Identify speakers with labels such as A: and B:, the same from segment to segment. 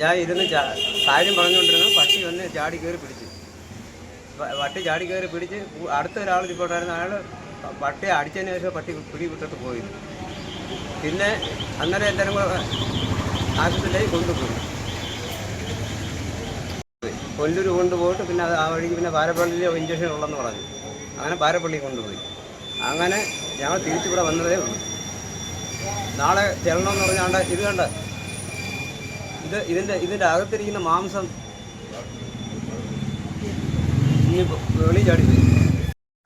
A: ഞാൻ ഇരുന്ന് കാര്യം പറഞ്ഞുകൊണ്ടിരുന്നു. പട്ടി വന്ന് ചാടി കയറി പിടിച്ചു. പട്ടി ചാടി കയറി പിടിച്ച് അടുത്ത ഒരാൾ റിപ്പോർട്ടായിരുന്നു അയാൾ പട്ടിയെ അടിച്ചതിന് ശേഷം പട്ടി പിടി പോയി. പിന്നെ അന്നേരം എല്ലാവരും കൂടെ ആശുപത്രിയിലേക്ക് കൊണ്ടുപോയി. കൊല്ലൂർ കൊണ്ടുപോയിട്ട് പിന്നെ ആ വഴിക്ക് പിന്നെ പാരപ്പള്ളിയിൽ ഇഞ്ചക്ഷൻ ഉള്ളെന്ന് പറഞ്ഞു. അങ്ങനെ പാരപ്പള്ളി കൊണ്ടുപോയി. അങ്ങനെ ഞങ്ങൾ തിരിച്ചിവിടെ വന്നതേ ഉള്ളൂ. നാളെ ചെല്ലണമെന്ന് പറഞ്ഞാണ്ട് ഇത് കണ്ട ഇത് ഇതിന്റെ ഇതിന്റെ അകത്തിരിക്കുന്ന മാംസം വെളി ചാടി.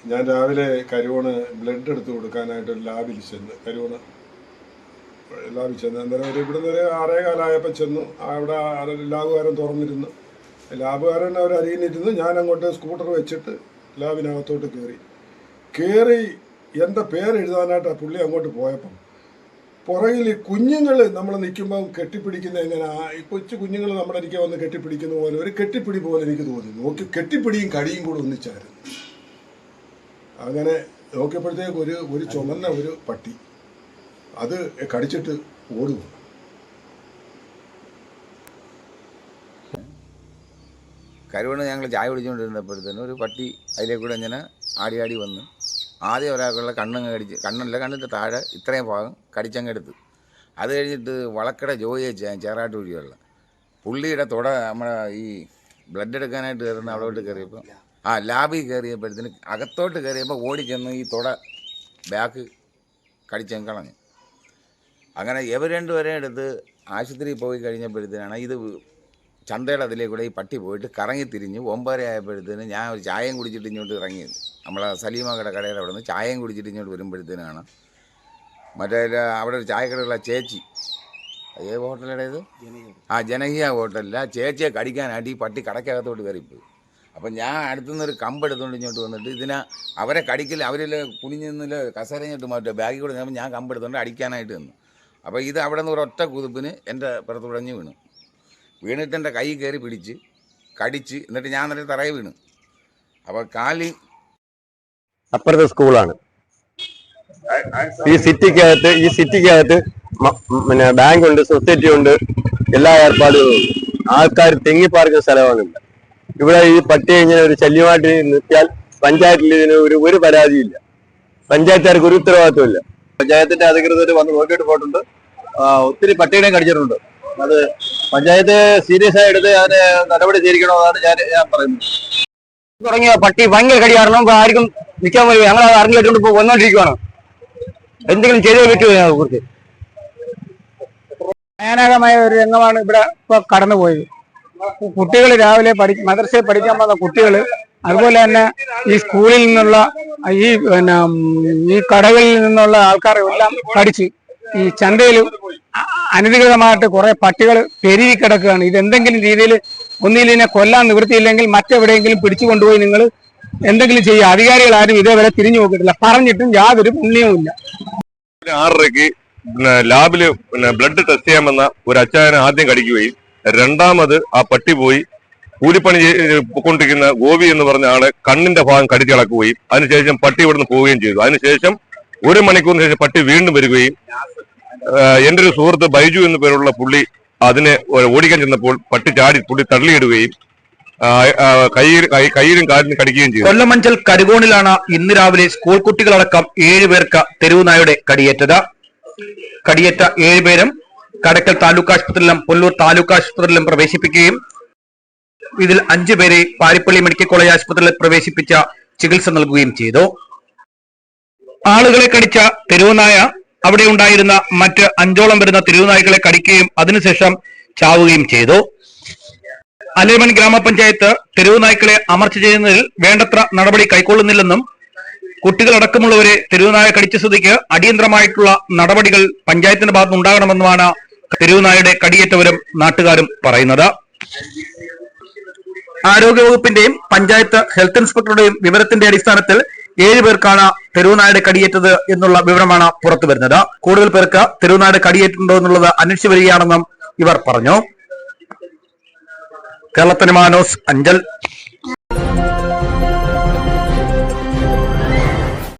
B: ഞാൻ രാവിലെ കരുവണ് ബ്ലഡ് എടുത്ത് കൊടുക്കാനായിട്ട് ഒരു ലാബിൽ ചെന്ന് കരുവണ് ലാബിൽ ചെന്ന്. അന്നേരം ഒരു ഇവിടെ നിന്ന് ആറേ കാലമായപ്പോൾ ചെന്നു. അവിടെ ലാബുകാരൻ തുറന്നിരുന്നു. ലാബുകാരൻ അവർ അറിയുന്നിരുന്നു ഞാൻ അങ്ങോട്ട് സ്കൂട്ടർ വെച്ചിട്ട് ലാബിനകത്തോട്ട് കയറി കയറി എന്റെ പേര് എഴുതാനായിട്ട് ആ പുള്ളി അങ്ങോട്ട് പോയപ്പം? പുറകിൽ കുഞ്ഞുങ്ങൾ നമ്മൾ നിൽക്കുമ്പം കെട്ടിപ്പിടിക്കുന്ന എങ്ങനെ? ഈ കൊച്ചു കുഞ്ഞുങ്ങൾ നമ്മുടെ ഇരിക്കാൻ വന്ന് കെട്ടിപ്പിടിക്കുന്ന പോലെ ഒരു കെട്ടിപ്പിടി പോലെ എനിക്ക് തോന്നി. നോക്കി കെട്ടിപ്പിടിയും കടിയും കൂടെ ഒന്നിച്ചായിരുന്നു. അങ്ങനെ നോക്കിയപ്പോഴത്തേക്ക് ഒരു ഒരു ചുമന്ന ഒരു പട്ടി അത് കടിച്ചിട്ട് ഓടുക
C: കരുവണ് ഞങ്ങൾ ചായ കുടിച്ചുകൊണ്ടിരുന്നപ്പോഴത്തേനും ഒരു പട്ടി അതിലെ കൂടെ ഇങ്ങനെ ആടി ആടി വന്ന്. ആദ്യം ഒരാൾക്കുള്ള കണ്ണങ്ങ് കടിച്ച് കണ്ണല്ല കണ്ണിന്റെ താഴെ ഇത്രയും ഭാഗം കടിച്ചങ്ങ് എടുത്ത് അത് കഴിഞ്ഞിട്ട് വളക്കട ജോയി ചേറാട്ടൂരിയുള്ള പുള്ളിയുടെ തുട നമ്മുടെ ഈ ബ്ലഡ് എടുക്കാനായിട്ട് കയറുന്ന അവിടോട്ട് കയറിയപ്പോൾ ആ ലാബിൽ കയറിയപ്പോഴത്തേന് അകത്തോട്ട് കയറിയപ്പോൾ ഓടിച്ചെന്ന് ഈ തുട ബാക്ക് കടിച്ചങ്ങ് കളഞ്ഞു. അങ്ങനെ എവരണ്ട് രണ്ടുപേരെയും എടുത്ത് ആശുപത്രിയിൽ പോയി കഴിഞ്ഞപ്പോഴത്തേനാണ് ഇത് ചന്തയുടെ അതിലേ കൂടെ ഈ പട്ടി പോയിട്ട് കറങ്ങി തിരിഞ്ഞ് ഒമ്പതര ആയപ്പോഴത്തേന് ഞാൻ ഒരു ചായയും കുടിച്ചിട്ട് ഇങ്ങോട്ട് ഇറങ്ങിയത്. നമ്മളെ സലീമയുടെ കടയുടെ അവിടെ നിന്ന് ചായയും കുടിച്ചിട്ട് ഇങ്ങോട്ട് വരുമ്പോഴത്തേനാണ്. മറ്റേ അവിടെ ഒരു ചായക്കടയുള്ള ചേച്ചി. ഏത് ഹോട്ടലുടെ ഇത്? ആ ജനകീയ ഹോട്ടലിൽ ആ ചേച്ചിയെ കടിക്കാനായിട്ട് ഈ പട്ടി കടക്കകത്തോട്ട് കയറിപ്പോയി. അപ്പം ഞാൻ അടുത്തുനിന്ന് ഒരു കമ്പ് എടുത്തുകൊണ്ട് ഇങ്ങോട്ട് വന്നിട്ട് ഇതിനെ അവരെ കടിക്കില്ല അവരിൽ കുനിഞ്ഞിന്നില്ല കസരഞ്ഞിട്ട് മാറ്റുക ബാഗിൽ കൂടെ ഞാൻ കമ്പെടുത്തുകൊണ്ട് അടിക്കാനായിട്ട് നിന്നു. അപ്പോൾ ഇത് അവിടെ നിന്ന് ഒരൊറ്റ കുതിപ്പിന് എന്റെ പുറത്തുടഞ്ഞ് വീണു. വീണിട്ട് എന്റെ കൈ കയറി പിടിച്ച് കടിച്ച് എന്നിട്ട് ഞാൻ എന്നിട്ട് തറയിൽ വീണു. അപ്പോൾ കാലി
D: അപ്പുറത്തെ സ്കൂളാണ്. ഈ സിറ്റിക്കകത്ത് ഈ സിറ്റിക്കകത്ത് പിന്നെ ബാങ്ക് ഉണ്ട് സൊസൈറ്റി ഉണ്ട് എല്ലാ ഏർപ്പാടുകളും ഉണ്ട്. ആൾക്കാർ തെങ്ങിപ്പാർക്കുന്ന സ്ഥലമാണില്ല ഇവിടെ. ഈ പട്ടി ഇങ്ങനെ ഒരു ശല്യമായിട്ട് നിർത്തിയാൽ പഞ്ചായത്തിൽ ഇതിന് ഒരു ഒരു പരാതിയില്ല. പഞ്ചായത്തുകാർക്ക് ഒരു ഉത്തരവാദിത്വമില്ല.
E: പഞ്ചായത്തിന്റെ അധികൃതർ വന്ന് നോക്കിയിട്ട് പോയിട്ടുണ്ട്. ഒത്തിരി പട്ടികളെയും കടിച്ചിട്ടുണ്ട്. അത് പഞ്ചായത്ത് സീരിയസ് ആയി എടുത്ത് അതിന് നടപടി സ്വീകരിക്കണമെന്നാണ് ഞാൻ ഞാൻ പറയുന്നത്.
D: തുടങ്ങിയ പട്ടി ഭയങ്കര കടിയായിരുന്നു. ഇപ്പൊ ആർക്കും നിൽക്കാൻ പോയി ഞങ്ങൾ അറിഞ്ഞു കേട്ടുകൊണ്ട് ഇപ്പൊ വന്നോണ്ടിരിക്കുവാണ്. എന്തെങ്കിലും ചെയ്തേ പറ്റുമോ ഞങ്ങളെ കുറിച്ച്.
F: ഭയാനകമായ ഒരു രംഗമാണ് ഇവിടെ ഇപ്പൊ കടന്നുപോയത്. കുട്ടികൾ രാവിലെ പഠി മദ്രസയിൽ പഠിക്കാൻ പോകുന്ന കുട്ടികൾ അതുപോലെ തന്നെ ഈ സ്കൂളിൽ നിന്നുള്ള ഈ പിന്നെ ഈ കടകളിൽ നിന്നുള്ള ആൾക്കാരെ എല്ലാം കടിച്ച് ഈ ചന്തയിൽ അനധികൃതമായിട്ട് കുറെ പട്ടികൾ പെരുകി കിടക്കുകയാണ്. ഇത് എന്തെങ്കിലും രീതിയിൽ ഒന്നിലിനെ കൊല്ലാൻ നിവൃത്തിയില്ലെങ്കിൽ മറ്റെവിടെയെങ്കിലും പിടിച്ചു കൊണ്ടുപോയി നിങ്ങൾ എന്തെങ്കിലും ചെയ്യുക. അധികാരികൾ ആരും ഇതേവരെ തിരിഞ്ഞു നോക്കിയിട്ടില്ല. പറഞ്ഞിട്ടും യാതൊരു പുണ്യവുമില്ല
G: ആറരയ്ക്ക് പിന്നെ ലാബിൽ പിന്നെ ബ്ലഡ് ടെസ്റ്റ് ചെയ്യാൻ വന്ന ഒരു അച്ചായനെ ആദ്യം കടിക്കുകയും രണ്ടാമത് ആ പട്ടി പോയി കൂലിപ്പണി കൊണ്ടിരിക്കുന്ന ഗോപി എന്ന് പറഞ്ഞ ആളെ കണ്ണിന്റെ ഭാഗം കടിച്ചു കളക്കുകയും അതിനുശേഷം പട്ടി ഇവിടുന്ന് പോവുകയും ചെയ്തു. അതിനുശേഷം ഒരു മണിക്കൂറിന് ശേഷം പട്ടി വീണ്ടും വരികയും ആ, എന്റെ ഒരു സുഹൃത്ത് ബൈജു എന്ന പേരുള്ള പുള്ളി അതിനെ ഓടിക്കാൻ ചെന്നപ്പോൾ പട്ടി ചാടി പുള്ളി തള്ളിയിടുകയും കയ്യിൽ കയ്യിലും കാലിലും കടിക്കുകയും ചെയ്തു.
E: കൊല്ലമഞ്ചൽ കരുകോണിലാണ് ഇന്ന് രാവിലെ സ്കൂൾ കുട്ടികളടക്കം ഏഴുപേർക്ക് തെരുവുനായുടെ തെരുവ് നായുടെ കടിയേറ്റത്. കടിയേറ്റ ഏഴുപേരും കടക്കൽ താലൂക്ക് ആശുപത്രിയിലും പുല്ലൂർ താലൂക്ക് ആശുപത്രിയിലും പ്രവേശിപ്പിക്കുകയും ഇതിൽ അഞ്ചു പേരെ പാരിപ്പള്ളി മെഡിക്കൽ കോളേജ് ആശുപത്രിയിൽ പ്രവേശിപ്പിച്ച ചികിത്സ നൽകുകയും ചെയ്തു. ആളുകളെ കടിച്ച തെരുവുനായ അവിടെ ഉണ്ടായിരുന്ന മറ്റ് അഞ്ചോളം വരുന്ന തെരുവുനായ്ക്കളെ കടിക്കുകയും അതിനുശേഷം ചാവുകയും ചെയ്തു. അലേമൺ ഗ്രാമപഞ്ചായത്ത് തെരുവുനായ്ക്കളെ അമർച്ച ചെയ്യുന്നതിൽ വേണ്ടത്ര നടപടി കൈക്കൊള്ളുന്നില്ലെന്നും കുട്ടികളടക്കമുള്ളവരെ തെരുവുനായ കടിച്ച സ്ഥിതിക്ക് അടിയന്തരമായിട്ടുള്ള നടപടികൾ പഞ്ചായത്തിന്റെ ഭാഗത്ത് ഉണ്ടാകണമെന്നുമാണ് തെരുവുനായയുടെ കടിയേറ്റവരും നാട്ടുകാരും പറയുന്നത്. ആരോഗ്യവകുപ്പിന്റെയും പഞ്ചായത്ത് ഹെൽത്ത് ഇൻസ്പെക്ടറുടെയും വിവരത്തിന്റെ അടിസ്ഥാനത്തിൽ ഏഴ് പേർക്കാണ് തെരുവുനായുടെ കടിയേറ്റത് എന്നുള്ള വിവരമാണ് പുറത്തു വരുന്നത്. കൂടുതൽ പേർക്ക് തെരുവുനാട് കടിയേറ്റുണ്ടോ എന്നുള്ളത് അന്വേഷിച്ചു വരികയാണെന്നും ഇവർ പറഞ്ഞു. കേരളത്തിന് മാനോസ് അഞ്ചൽ.